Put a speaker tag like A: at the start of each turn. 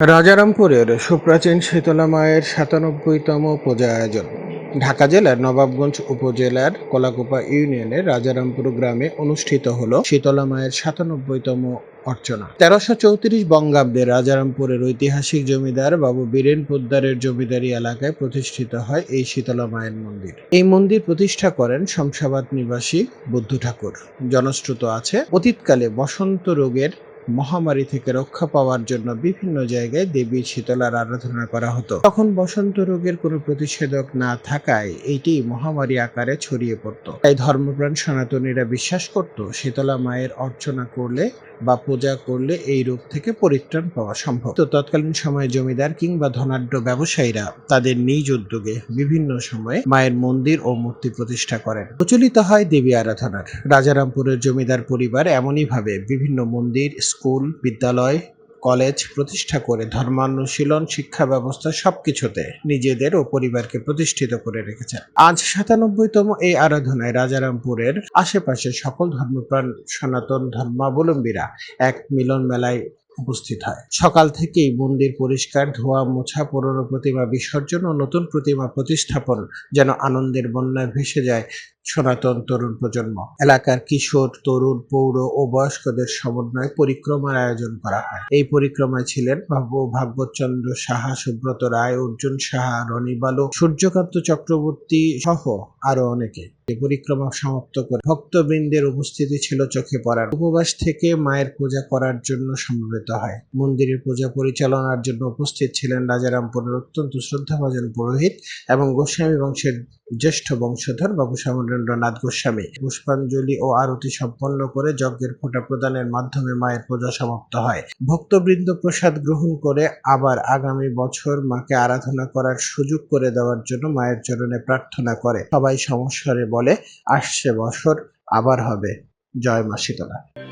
A: রাজারামপুরের সুপ্রাচীন শীতলা মায়ের সাতানব্বইতম পূজা আয়োজন। ঢাকা জেলার নবাবগঞ্জ উপজেলার কলাকুপা ইউনিয়নের রাজারামপুর গ্রামে অনুষ্ঠিত হল শীতলা মায়ের সাতানব্বইতম অর্চনা। তেরোশো চৌত্রিশ বঙ্গাব্দে রাজারামপুরের ঐতিহাসিক জমিদার বাবু বীরেন পোদ্দারের জমিদারি এলাকায় প্রতিষ্ঠিত হয় এই শীতলা মায়ের মন্দির। এই মন্দির প্রতিষ্ঠা করেন শমশাবাদ নিবাসী বুদ্ধ ঠাকুর। জনশ্রুত আছে, অতীতকালে বসন্ত রোগের মহামারী থেকে রক্ষা পাওয়ার জন্য বিভিন্ন জায়গায় দেবী শীতলার আরাধনা করা হতো। তখন বসন্ত রোগের কোনো প্রতিষেধক না থাকায় এইটি মহামারী আকারে ছড়িয়ে পড়তো। তাই ধর্মপ্রাণ সনাতনীরা বিশ্বাস করত, শীতলা মায়ের অর্চনা করলে বা পূজা করলে এই রোগ থেকে পরিত্রাণ পাওয়া সম্ভব। তো তৎকালীন সময়ে জমিদার কিংবা ধনাঢ্য ব্যবসায়ীরা তাদের নিজ উদ্যোগে বিভিন্ন সময়ে মায়ের মন্দির ও মূর্তি প্রতিষ্ঠা করেন। প্রচলিত হয় দেবী আরাধনার। রাজারামপুরের জমিদার পরিবার এমনই ভাবে বিভিন্ন মন্দির স্কুল, বিদ্যালয়, কলেজ প্রতিষ্ঠা করে ধর্মানুশীলন, শিক্ষা ব্যবস্থা সবকিছুতে নিজেদের ও পরিবারকে প্রতিষ্ঠিত করে রেখেছেন। আজ সাতানব্বইতম এই আরাধনায় রাজারামপুরের আশেপাশে সকল ধর্মপ্রাণ সনাতন ধর্মাবলম্বীরা এক মিলন মেলায় উপস্থিত হয়। সকাল থেকেই মন্দির পরিষ্কার, ধোয়া, মোছা, পুরনো প্রতিমা বিসর্জন ও নতুন প্রতিমা প্রতিস্থাপন যেন আনন্দের বন্যায় ভেসে যায় সনাতন তরুণ প্রজন্ম। এলাকার কিশোর, তরুণ, পৌর ও বয়স্কদের সমন্বয়ে পরিক্রমার আয়োজন করা হয়। এই পরিক্রমায় ছিলেন ভাগ্য ভাগবতচন্দ্র সাহা, সুব্রত রায়, অর্জুন সাহা, রনি বালু, সূর্যকান্ত চক্রবর্তী সহ আরও অনেকে। পরিক্রমা সমাপ্ত করে ভক্তবৃন্দের উপস্থিতি ছিল চোখে পড়ার। উপবাস থেকে মায়ের পূজা করার জন্য সমবেত হয়। মন্দিরের পূজা পরিচালনার জন্য উপস্থিত ছিলেন রাজারামপুরের অত্যন্ত শ্রদ্ধাভাজন পুরোহিত এবং গোস্বামী বংশের জ্যেষ্ঠ বংশধর বাবু শ্যামলেন্দ্রনাথ গোস্বামী। পুষ্পাঞ্জলি ও আরতি সম্পন্ন করে যজ্ঞের ফোঁটা প্রদানের মাধ্যমে মায়ের পূজা সমাপ্ত হয়। ভক্তবৃন্দ প্রসাদ গ্রহণ করে আবার আগামী বছর মাকে আরাধনা করার সুযোগ করে দেওয়ার জন্য মায়ের চরণে প্রার্থনা করে। সবাই সমস্বরে বলে, আসছে বছর, আবার হবে। জয় মা শীতলা।